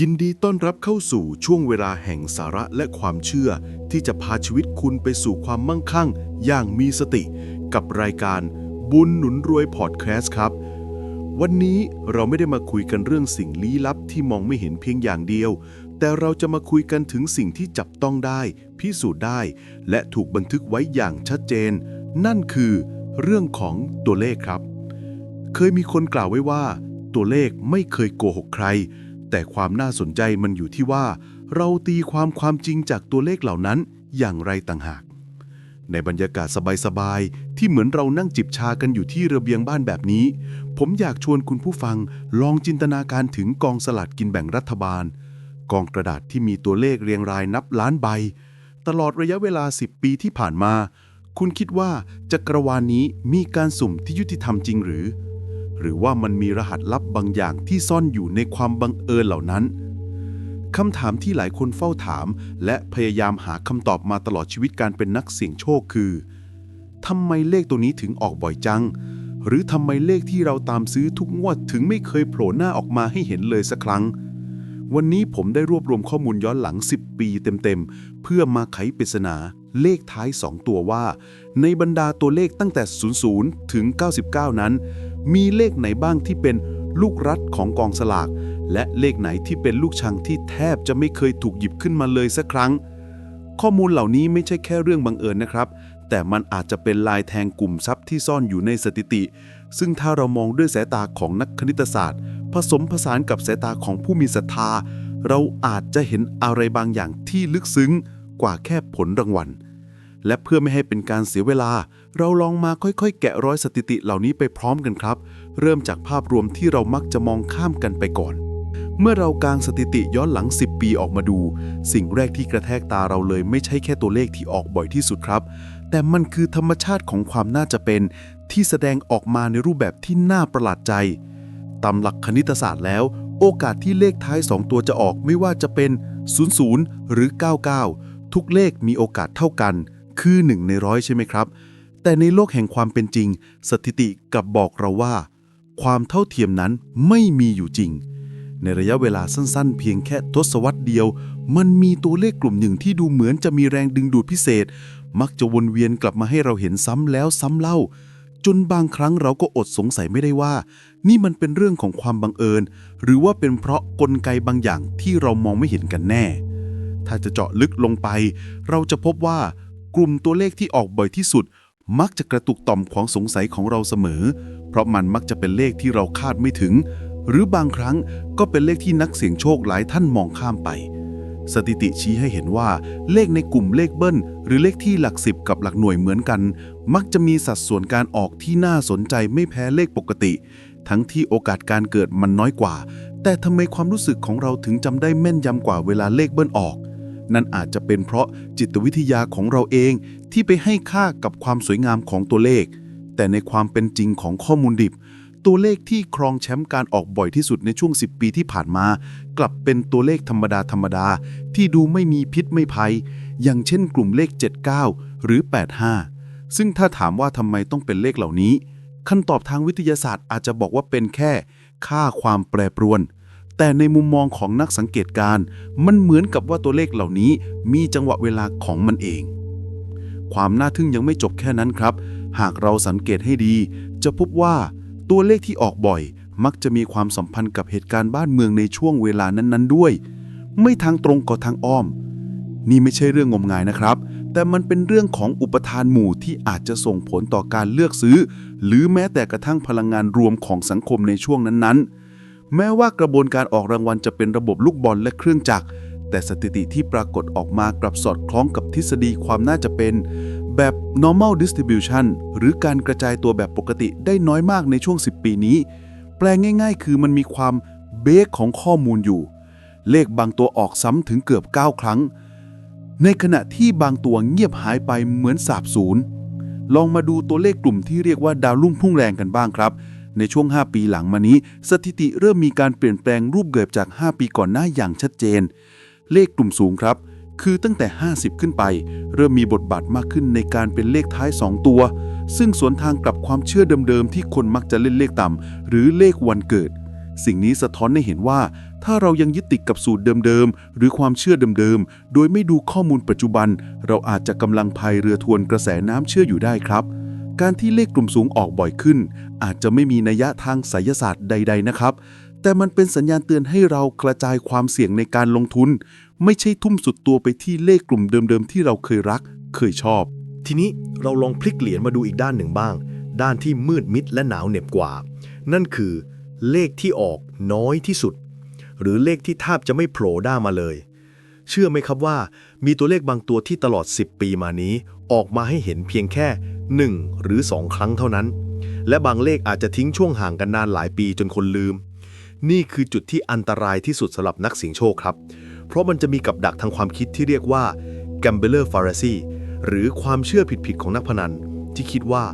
ยินดีต้อนรับเข้าสู่ช่วงเวลาแห่งสาระและความเชื่อ ที่จะพาชีวิตคุณไปสู่ความมั่งคั่ง อย่างมีสติ กับรายการบุญหนุนรวยพอดแคสต์ครับ วันนี้เราไม่ได้มาคุยกันเรื่องสิ่งลี้ลับที่มองไม่เห็นเพียงอย่างเดียว แต่เราจะมาคุยกันถึงสิ่งที่จับต้องได้ พิสูจน์ได้ และถูกบันทึกไว้อย่างชัดเจน นั่นคือ เรื่องของตัวเลขครับ เคยมีคนกล่าวไว้ว่า ตัวเลขไม่เคยโกหกใคร แต่ความน่าสนใจมันอยู่ที่ว่า เราตีความความจริงจากตัวเลขเหล่านั้นอย่างไรต่างหาก ในบรรยากาศสบายๆ ที่เหมือนเรานั่งจิบชากันอยู่ที่ระเบียงบ้านแบบนี้ ผมอยากชวนคุณผู้ฟังลองจินตนาการถึงกองสลัดกินแบ่งรัฐบาล กองกระดาษที่มีตัวเลขเรียงรายนับล้านใบ ตลอดระยะเวลา 10 ปีที่ผ่านมา คุณคิดว่าจักรวาลนี้มีการสุ่มที่ยุติธรรมจริงหรือ หรือว่ามันมีรหัสลับบางอย่างที่ซ่อนอยู่ในความบังเอิญเหล่านั้นคำถามที่หลายคนเฝ้าถาม และพยายามหาคำตอบมาตลอดชีวิตการเป็นนักเสี่ยงโชคคือทำไมเลขตัวนี้ถึงออกบ่อยจัง หรือทำไมเลขที่เราตามซื้อทุกงวดถึงไม่เคยโผล่หน้าออกมาให้เห็นเลยสักครั้ง วันนี้ผมได้รวบรวมข้อมูลย้อนหลัง 10 ปีเต็มๆ เพื่อมาไขปริศนาเลขท้าย 2 ตัวว่า ในบรรดาตัวเลขตั้งแต่ 00 ถึง 99 นั้น มีเลขไหนบ้างที่เป็นลูกรัดของกองสลาก และเลขไหนที่เป็นลูกชังที่แทบจะไม่เคยถูกหยิบขึ้นมาเลยสักครั้ง ข้อมูลเหล่านี้ไม่ใช่แค่เรื่องบังเอิญนะครับ แต่มันอาจจะเป็นลายแทงกลุ่มทรัพย์ที่ซ่อนอยู่ในสถิติ ซึ่งถ้าเรามองด้วยสายตาของนักคณิตศาสตร์ ผสมผสานกับสายตาของผู้มีศรัทธา เราอาจจะเห็นอะไรบางอย่างที่ลึกซึ้งกว่าแค่ผลรางวัล และเพื่อไม่ให้เป็นการเสียเวลา เราลองมาค่อยๆ แกะรอยสถิติเหล่านี้ไปพร้อมกันครับ เริ่มจากภาพรวมที่เรามักจะมองข้ามกันไปก่อน เมื่อเรากางสถิติย้อนหลัง 10 ปีออกมาดู สิ่งแรกที่กระแทกตาเราเลยไม่ใช่แค่ตัวเลขที่ออกบ่อยที่สุดครับ แต่มันคือธรรมชาติของความน่าจะเป็น ที่แสดงออกมาในรูปแบบที่น่าประหลาดใจตามหลักคณิตศาสตร์แล้ว โอกาสที่เลขท้าย 2 ตัวจะออกไม่ว่าจะเป็น 00 หรือ 99 ทุกเลขมีโอกาสเท่ากัน คือ 1 ในร้อยใช่ไหมครับ แต่ในโลกแห่งความเป็นจริง สถิติกลับบอกเราว่า ความเท่าเทียมนั้นไม่มีอยู่จริง ในระยะเวลาสั้นๆ เพียงแค่ทศวรรษเดียว มันมีตัวเลขกลุ่มหนึ่งที่ดูเหมือนจะมีแรงดึงดูดพิเศษ มักจะวนเวียนกลับมาให้เราเห็นซ้ำแล้วซ้ำเล่า จนบางครั้งเราก็อดสงสัยไม่ได้ว่า นี่มันเป็นเรื่องของความบังเอิญ หรือว่าเป็นเพราะกลไกบางอย่างที่เรามองไม่เห็นกันแน่ถ้าจะเจาะลึกลงไป เราจะพบว่า กลุ่มตัวเลขที่ออกบ่อยที่สุด มักจะกระตุกต่อมของสงสัยของเราเสมอ เพราะมันมักจะเป็นเลขที่เราคาดไม่ถึง หรือบางครั้งก็เป็นเลขที่นักเสี่ยงโชคหลายท่านมองข้ามไป สถิติชี้ให้เห็นว่า เลขในกลุ่มเลขเบิ้ล หรือเลขที่หลักสิบกับหลักหน่วยเหมือนกัน มักจะมีสัดส่วนการออกที่น่าสนใจไม่แพ้เลขปกติ ทั้งที่โอกาสการเกิดมันน้อยกว่า แต่ทำไมความรู้สึกของเราถึงจำได้แม่นยำกว่าเวลาเลขเบิ้ลออก นั่นอาจจะเป็นเพราะจิตวิทยาของเราเองที่ไปให้ค่ากับความสวยงามของตัวเลข แต่ในความเป็นจริงของข้อมูลดิบ ตัวเลขที่ครองแชมป์การออกบ่อยที่สุดในช่วง 10 ปีที่ผ่านมา กลับเป็นตัวเลขธรรมดาธรรมดาที่ดูไม่มีพิษไม่ภัย อย่างเช่นกลุ่มเลข 79 หรือ 85 ซึ่งถ้าถามว่าทำไมต้องเป็นเลขเหล่านี้คำตอบทางวิทยาศาสตร์อาจจะบอกว่าเป็นแค่ ค่าความแปรปรวน แต่ในมุมมองของนักสังเกตการ มันเหมือนกับว่าตัวเลขเหล่านี้มีจังหวะเวลาของมันเอง ความน่าทึ่งยังไม่จบแค่นั้นครับ หากเราสังเกตให้ดี จะพบว่าตัวเลขที่ออกบ่อย มักจะมีความสัมพันธ์กับเหตุการณ์บ้านเมืองในช่วงเวลานั้นๆด้วย ไม่ทางตรงก็ทางอ้อม นี่ไม่ใช่เรื่องงมงายนะครับ แต่มันเป็นเรื่องของอุปทานหมู่ที่อาจจะส่งผลต่อการเลือกซื้อ หรือแม้แต่กระทั่งพลังงานรวมของสังคมในช่วงนั้นๆ แม้ว่ากระบวนการออกรางวัลจะเป็นระบบลูกบอลและเครื่องจักร แต่สถิติที่ปรากฏออกมากลับสอดคล้องกับทฤษฎีความน่าจะเป็น แบบ normal distribution หรือการกระจายตัวแบบปกติได้น้อยมากในช่วง 10 ปีนี้ แปลง่ายๆ คือมันมีความเบรกของข้อมูลอยู่ เลขบางตัวออกซ้ำถึงเกือบ 9 ครั้ง ในขณะที่บางตัวเงียบหายไปเหมือนสาบสูญลองมาดูตัวเลขกลุ่มที่เรียกว่าดาวรุ่งพุ่งแรงกันบ้างครับ ในช่วง 5 ปีหลังมานี้ สถิติเริ่มมีการเปลี่ยนแปลงรูปเกิบจาก 5 ปีก่อนหน้าอย่างชัดเจน เลขกลุ่มสูงครับ คือตั้งแต่ 50 ขึ้นไป เริ่มมีบทบาทมากขึ้นในการเป็นเลขท้าย 2 ตัว ซึ่งสวนทางกับความเชื่อเดิมๆที่คนมักจะเล่นเลขต่ำหรือเลขวันเกิด สิ่งนี้สะท้อนให้เห็นว่า ถ้าเรายังยึดติดกับสูตรเดิมๆหรือความเชื่อเดิมๆโดยไม่ดูข้อมูลปัจจุบัน เราอาจจะกำลังพายเรือทวนกระแสน้ำเชื่ออยู่ได้ครับ การที่เลขกลุ่มสูงออกบ่อยขึ้น อาจจะไม่มีนัยยะทางไสยศาสตร์ใด ๆ นะครับ แต่มันเป็นสัญญาณเตือนให้เรากระจายความเสี่ยงในการลงทุน ไม่ใช่ทุ่มสุดตัวไปที่เลขกลุ่มเดิมๆ ที่เราเคยรัก เคยชอบ ทีนี้เราลองพลิกเหรียญมาดูอีกด้านหนึ่งบ้าง ด้านที่มืดมิดและหนาวเหน็บกว่า นั่นคือ เลขที่ออกน้อยที่สุด หรือเลขที่แทบจะไม่โผล่ด้ามาเลย เชื่อไหมครับว่า มีตัวเลขบางตัวที่ตลอด 10 ปีมานี้ ออกมาให้เห็นเพียงแค่ 1 หรือ 2 ครั้งเท่านั้น และบางเลขอาจจะทิ้งช่วงห่างกันนานหลายปีจนคนลืม นี่คือจุดที่อันตรายที่สุดสำหรับนักเสี่ยงโชคครับ เพราะมันจะมีกับดักทางความคิดที่เรียกว่า gambler fallacy หรือความเชื่อผิดๆของนักพนัน ที่คิดว่า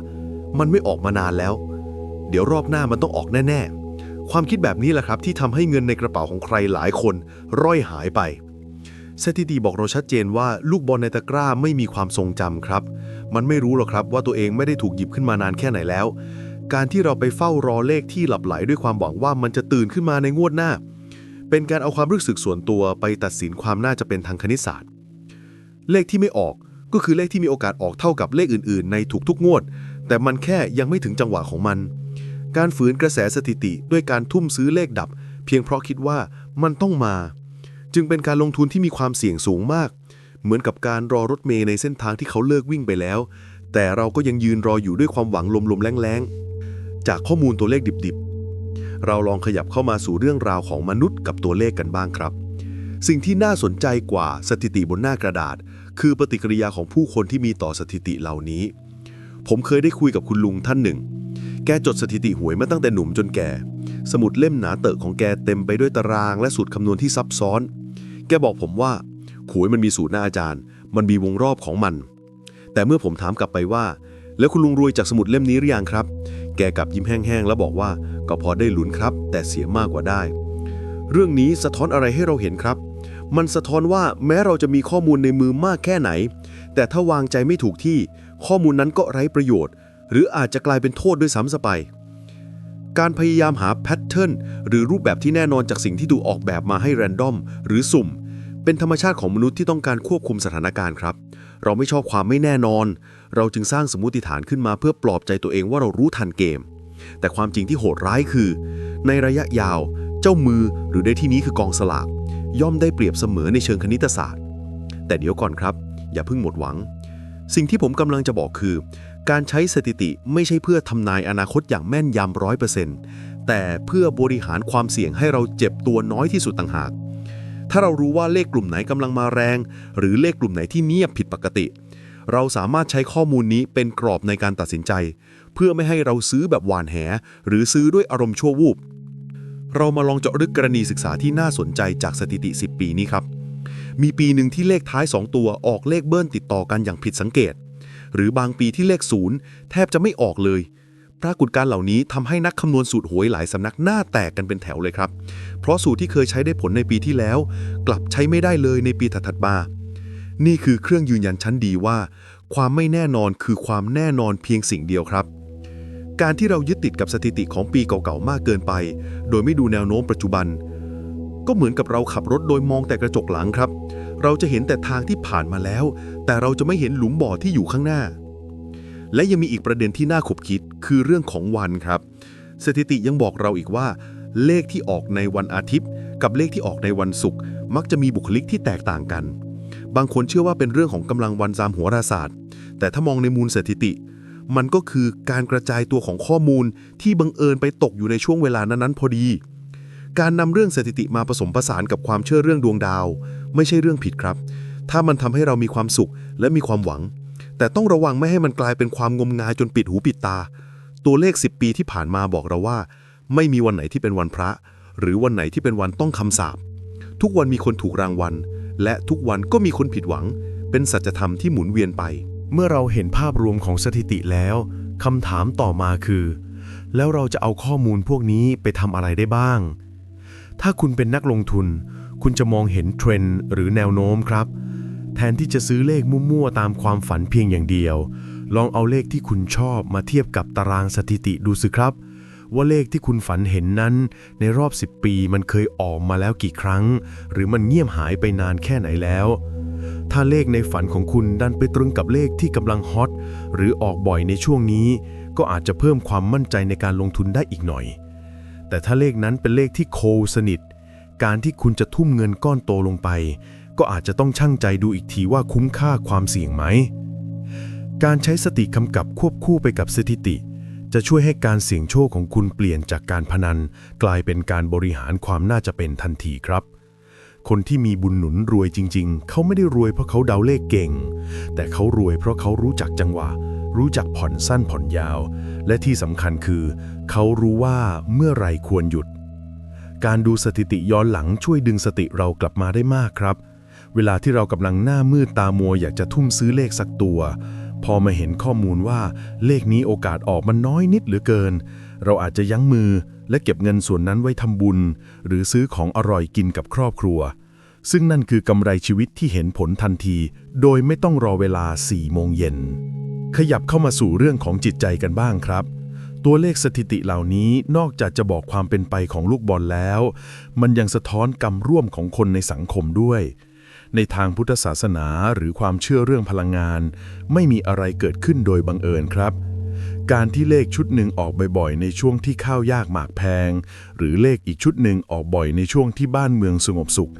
มันไม่ออกมานานแล้ว เดี๋ยวรอบหน้ามันต้องออกแน่ๆ ความคิดแบบนี้แหละครับที่ทำให้เงินในกระเป๋าของใครหลายคน ร่อยหายไปสถิติบอกเราชัดเจนว่าลูกบอลในตะกร้าไม่มีความทรงจำครับ มันไม่รู้หรอกครับว่าตัวเองไม่ได้ถูกหยิบขึ้นมานานแค่ไหนแล้ว การที่เราไปเฝ้ารอเลขที่หลับไหลด้วยความหวังว่ามันจะตื่นขึ้นมาในงวดหน้า เป็นการเอาความรู้สึกส่วนตัวไปตัดสินความน่าจะเป็นทางคณิตศาสตร์ เลขที่ไม่ออกก็คือเลขที่มีโอกาสออกเท่ากับเลขอื่น ๆ ในทุกๆงวด แต่มันแค่ยังไม่ถึงจังหวะของมัน การฝืนกระแสสถิติด้วยการทุ่มซื้อเลขดับ เพียงเพราะคิดว่ามันต้องมา จึงเป็นการลงทุนที่มีความเสี่ยงสูงมาก เหมือนกับการรอรถเมล์ในเส้นทางที่เขาเลิกวิ่งไปแล้ว แต่เราก็ยังยืนรออยู่ด้วยความหวังลมๆแรงๆ จากข้อมูลตัวเลขดิบๆ เราลองขยับเข้ามาสู่เรื่องราวของมนุษย์กับตัวเลขกันบ้างครับ สิ่งที่น่าสนใจกว่าสถิติบนหน้ากระดาษ คือปฏิกิริยาของผู้คนที่มีต่อสถิติเหล่านี้ ผมเคยได้คุยกับคุณลุงท่านหนึ่ง แกจดสถิติหวยมาตั้งแต่หนุ่มจนแก่ สมุดเล่มหนาเตอะของแกเต็มไปด้วยตารางและสูตรคำนวณที่ซับซ้อน แกบอกผมว่า หวยมันมีสูตรหน้าอาจารย์ มันมีวงรอบของมัน แต่เมื่อผมถามกลับไปว่า แล้วคุณลุงรวยจากสมุดเล่มนี้หรือยังครับ แกกลับยิ้มแห้งๆแล้วบอกว่า ก็พอได้หลุนครับ แต่เสียมากกว่าได้ เรื่องนี้สะท้อนอะไรให้เราเห็นครับ มันสะท้อนว่าแม้เราจะมีข้อมูลในมือมากแค่ไหน แต่ถ้าวางใจไม่ถูกที่ ข้อมูลนั้นก็ไร้ประโยชน์ หรืออาจจะกลายเป็นโทษด้วยซ้ำซะไปการพยายามหาแพทเทิร์นหรือรูปแบบที่แน่นอนจากสิ่งที่ถูออกแบบมาให้แรนดอม หรือสุ่ม เป็นธรรมชาติของมนุษย์ที่ต้องการควบคุมสถานการณ์ครับ เราไม่ชอบความไม่แน่นอน เราจึงสร้างสมมติฐานขึ้นมาเพื่อปลอบใจตัวเองว่าเรารู้ทันเกม แต่ความจริงที่โหดร้ายคือ ในระยะยาว เจ้ามือหรือในที่นี้คือกองสลาก ย่อมได้เปรียบเสมอในเชิงคณิตศาสตร์ แต่เดี๋ยวก่อนครับ อย่าเพิ่งหมดหวัง สิ่งที่ผมกำลังจะบอกคือ การใช้สถิติไม่ใช่เพื่อทำนายอนาคตอย่างแม่นยำร้อยเปอร์เซ็นต์แต่เพื่อบริหารความเสี่ยงให้เราเจ็บตัวน้อยที่สุดต่างหาก ถ้าเรารู้ว่าเลขกลุ่มไหนกำลังมาแรง หรือเลขกลุ่มไหนที่เงียบผิดปกติ เราสามารถใช้ข้อมูลนี้เป็นกรอบในการตัดสินใจ เพื่อไม่ให้เราซื้อแบบหวานแห หรือซื้อด้วยอารมณ์ชั่ววูบ เรามาลองเจาะลึกกรณีศึกษาที่น่าสนใจจากสถิติ 10 ปีนี้ครับ มีปีหนึ่งที่เลขท้าย 2 ตัวออกเลขเบิ้ลติดต่อกันอย่างผิดสังเกต หรือบางปีที่เลขศูนย์แทบจะไม่ออกเลย ปรากฏการเหล่านี้ทำให้นักคำนวณสูตรหวยหลายสำนักหน้าแตกกันเป็นแถวเลยครับ เพราะสูตรที่เคยใช้ได้ผลในปีที่แล้ว กลับใช้ไม่ได้เลยในปีถัดๆมา นี่คือเครื่องยืนยันชั้นดีว่า ความไม่แน่นอนคือความแน่นอนเพียงสิ่งเดียวครับ การที่เรายึดติดกับสถิติของปีเก่าๆมากเกินไป โดยไม่ดูแนวโน้มปัจจุบัน ก็เหมือนกับเราขับรถโดยมองแต่กระจกหลังครับ เราจะเห็นแต่ทางที่ผ่านมาแล้ว แต่เราจะไม่เห็นหลุมบ่อที่อยู่ข้างหน้า และยังมีอีกประเด็นที่น่าขบคิดคือเรื่องของวันครับ สถิติยังบอกเราอีกว่า เลขที่ออกในวันอาทิตย์ กับเลขที่ออกในวันศุกร์มักจะมีบุคลิกที่แตกต่างกัน บางคนเชื่อว่าเป็นเรื่องของกำลังวันตามหัวราศาสตร์ แต่ถ้ามองในมูลสถิติ มันก็คือการกระจายตัวของข้อมูลที่บังเอิญไปตกอยู่ในช่วงเวลานั้นๆพอดี การนำเรื่องสถิติมาผสมผสานกับความเชื่อเรื่องดวงดาว ไม่ใช่เรื่องผิดครับ ถ้ามันทำให้เรามีความสุขและมีความหวัง แต่ต้องระวังไม่ให้มันกลายเป็นความงมงายจนปิดหูปิดตา ตัวเลข 10 ปีที่ผ่านมาบอกเราว่า ไม่มีวันไหนที่เป็นวันพระ หรือวันไหนที่เป็นวันต้องคำสาปทุกวันมีคนถูกรางวัล และทุกวันก็มีคนผิดหวัง เป็นสัจธรรมที่หมุนเวียนไป เมื่อเราเห็นภาพรวมของสถิติแล้วคำถามต่อมาคือ แล้วเราจะเอาข้อมูลพวกนี้ไปทำอะไรได้บ้าง ถ้าคุณเป็นนักลงทุน คุณจะมองเห็นเทรนด์หรือแนวโน้มครับ แทนที่จะซื้อเลขมั่วๆตามความฝันเพียงอย่างเดียว ลองเอาเลขที่คุณชอบมาเทียบกับตารางสถิติดูสิครับ ว่าเลขที่คุณฝันเห็นนั้น ในรอบ 10 ปีมันเคยออกมาแล้วกี่ครั้ง หรือมันเงียบหายไปนานแค่ไหนแล้ว ถ้าเลขในฝันของคุณดันไปตรงกับเลขที่กำลังฮอตหรือออกบ่อยในช่วงนี้ ก็อาจจะเพิ่มความมั่นใจในการลงทุนได้อีกหน่อย แต่ถ้าเลขนั้นเป็นเลขที่โคสนิทการที่คุณจะทุ่มเงินก้อนโตลงไป ก็อาจจะต้องชั่งใจดูอีกทีว่าคุ้มค่าความเสี่ยงไหม การใช้สติกำกับควบคู่ไปกับสถิติ จะช่วยให้การเสี่ยงโชคของคุณเปลี่ยนจากการพนัน กลายเป็นการบริหารความน่าจะเป็นทันทีครับ คนที่มีบุญหนุนรวยจริง ๆ เขาไม่ได้รวยเพราะเขาเดาเลขเก่ง แต่เขารวยเพราะเขารู้จักจังหวะ รู้จักผ่อนสั้นผ่อนยาว และที่สำคัญคือ เขารู้ว่าเมื่อไรควรหยุดการดูสถิติย้อนหลังช่วยดึงสติเรากลับมาได้มากครับ เวลาที่เรากำลังหน้ามืดตามัวอยากจะทุ่มซื้อเลขสักตัว พอมาเห็นข้อมูลว่าเลขนี้โอกาสออกมันน้อยนิดเหลือเกิน เราอาจจะยั้งมือและเก็บเงินส่วนนั้นไว้ทำบุญ หรือซื้อของอร่อยกินกับครอบครัว ซึ่งนั่นคือกำไรชีวิตที่เห็นผลทันที โดยไม่ต้องรอเวลา4โมงเย็นขยับเข้ามาสู่เรื่องของจิตใจกันบ้างครับ ตัวเลขสถิติเหล่านี้นอกจากจะบอกความเป็นไปของลูกบอลแล้ว มันยังสะท้อนกรรมร่วมของคนในสังคมด้วย ในทางพุทธศาสนาหรือความเชื่อเรื่องพลังงาน ไม่มีอะไรเกิดขึ้นโดยบังเอิญครับ การที่เลขชุดหนึ่งออกบ่อยๆ ในช่วงที่ข้าวยากหมากแพง หรือเลขอีกชุดหนึ่งออกบ่อยในช่วงที่บ้านเมืองสงบสุข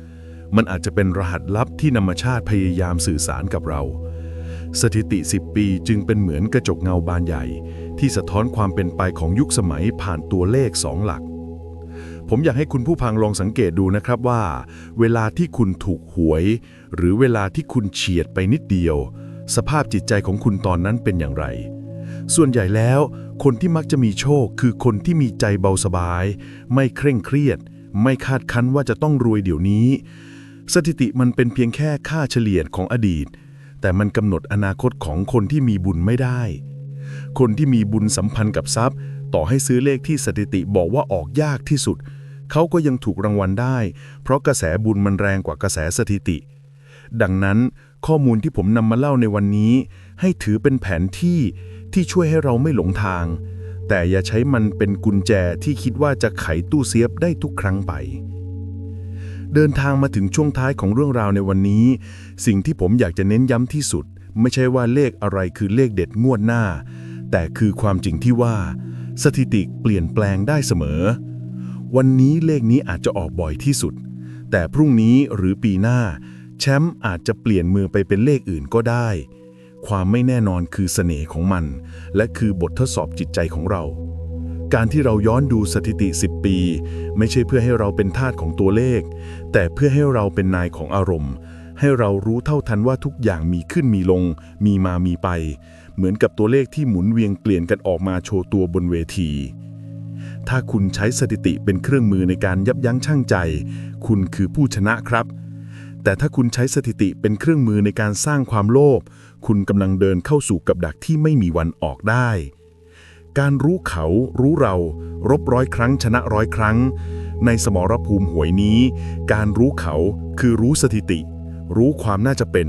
มันอาจจะเป็นรหัสลับที่ธรรมชาติพยายามสื่อสารกับเรา สถิติ 10 ปีจึงเป็นเหมือนกระจกเงาบานใหญ่ ที่สะท้อนความเป็นไปของยุคสมัยผ่านตัวเลขสองหลัก ผมอยากให้คุณผู้พังลองสังเกตดูนะครับว่า เวลาที่คุณถูกหวย หรือเวลาที่คุณเฉียดไปนิดเดียว สภาพจิตใจของคุณตอนนั้นเป็นอย่างไร ส่วนใหญ่แล้ว คนที่มักจะมีโชคคือคนที่มีใจเบาสบาย ไม่เคร่งเครียด ไม่คาดคั้นว่าจะต้องรวยเดี๋ยวนี้ สถิติมันเป็นเพียงแค่ค่าเฉลี่ยของอดีต แต่มันกำหนดอนาคตของคนที่มีบุญไม่ได้ คนที่มีบุญสัมพันธ์กับทรัพย์ ต่อให้ซื้อเลขที่สถิติบอกว่าออกยากที่สุด เขาก็ยังถูกรางวัลได้ เพราะกระแสบุญมันแรงกว่ากระแสสถิติ ดังนั้นข้อมูลที่ผมนำมาเล่าในวันนี้ ให้ถือเป็นแผนที่ที่ช่วยให้เราไม่หลงทาง แต่อย่าใช้มันเป็นกุญแจที่คิดว่าจะไขตู้เซฟได้ทุกครั้งไป เดินทางมาถึงช่วงท้ายของเรื่องราวในวันนี้ สิ่งที่ผมอยากจะเน้นย้ำที่สุด ไม่ใช่ว่าเลขอะไรคือเลขเด็ดงวดหน้า แต่คือความจริงที่ว่า สถิติเปลี่ยนแปลงได้เสมอ วันนี้เลขนี้อาจจะออกบ่อยที่สุด แต่พรุ่งนี้หรือปีหน้า แชมป์อาจจะเปลี่ยนมือไปเป็นเลขอื่นก็ได้ ความไม่แน่นอนคือเสน่ห์ของมัน และคือบททดสอบจิตใจของเรา การที่เราย้อนดูสถิติ 10 ปี ไม่ใช่เพื่อให้เราเป็นทาสของตัวเลข แต่เพื่อให้เราเป็นนายของอารมณ์ให้เรารู้เท่าทันว่าทุกอย่างมีขึ้นมีลง มีมามีไป เหมือนกับตัวเลขที่หมุนเวียงเปลี่ยนกันออกมาโชว์ตัวบนเวที ถ้าคุณใช้สถิติเป็นเครื่องมือในการยับยั้งชั่งใจ คุณคือผู้ชนะครับ แต่ถ้าคุณใช้สถิติเป็นเครื่องมือในการสร้างความโลภ คุณกำลังเดินเข้าสู่กับดักที่ไม่มีวันออกได้ การรู้เขารู้เรา รบร้อยครั้งชนะร้อยครั้ง ในสมรภูมิหวยนี้ การรู้เขาคือรู้สถิติ รู้ความน่าจะเป็น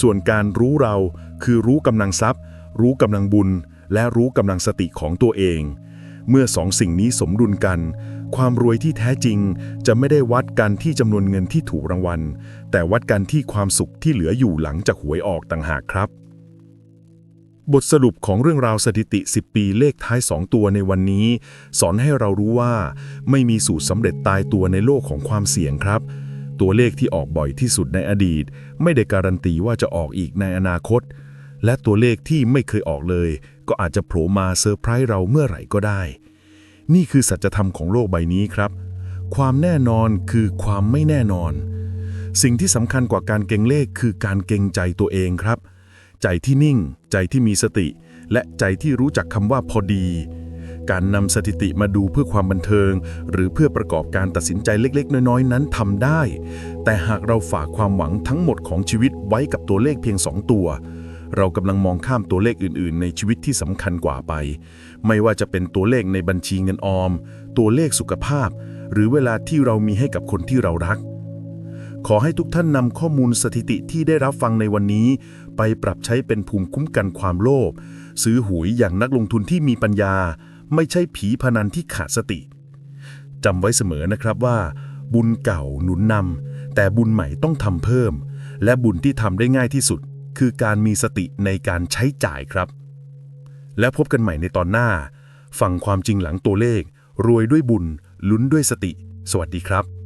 ส่วนการรู้เราคือรู้กำลังทรัพย์ รู้กำลังบุญ และรู้กำลังสติของตัวเอง เมื่อสองสิ่งนี้สมดุลกัน ความรวยที่แท้จริงจะไม่ได้วัดกันที่จำนวนเงินที่ถูกรางวัล แต่วัดกันที่ความสุขที่เหลืออยู่หลังจากหวยออกต่างหากครับ บทสรุปของเรื่องราวสถิติ 10 ปีเลขท้าย 2 ตัวในวันนี้ สอนให้เรารู้ว่า ไม่มีสูตรสำเร็จตายตัวในโลกของความเสี่ยงครับตัวเลขที่ออกบ่อยที่สุดในอดีต ไม่ได้การันตีว่าจะออกอีกในอนาคต และตัวเลขที่ไม่เคยออกเลย ก็อาจจะโผล่มาเซอร์ไพรส์เราเมื่อไหร่ก็ได้ นี่คือสัจธรรมของโลกใบนี้ครับ ความแน่นอนคือความไม่แน่นอน สิ่งที่สำคัญกว่าการเก่งเลขคือการเก่งใจตัวเองครับ ใจที่นิ่ง ใจที่มีสติ และใจที่รู้จักคำว่าพอดี การนำสถิติมาดูเพื่อความบันเทิง หรือเพื่อประกอบการตัดสินใจเล็กๆ น้อยๆ นั้นทำได้ แต่หากเราฝากความหวังทั้งหมดของชีวิตไว้กับตัวเลขเพียง2ตัว เรากำลังมองข้ามตัวเลขอื่น ๆ ในชีวิตที่สำคัญกว่าไป ไม่ว่าจะเป็นตัวเลขในบัญชีเงินออม ตัวเลขสุขภาพ หรือเวลาที่เรามีให้กับคนที่เรารัก ขอให้ทุกท่านนำข้อมูลสถิติที่ได้รับฟังในวันนี้ ไปปรับใช้เป็นภูมิคุ้มกันความโลภซื้อหวยอย่างนักลงทุนที่มีปัญญา ไม่ใช่ผีพนันที่ขาดสติจำไว้เสมอนะครับว่า บุญเก่าหนุนนำแต่บุญใหม่ต้องทำเพิ่ม และบุญที่ทำได้ง่ายที่สุด คือการมีสติในการใช้จ่ายครับ และพบกันใหม่ในตอนหน้า ฟังความจริงหลังตัวเลข รวยด้วยบุญ ลุ้นด้วยสติ สวัสดีครับ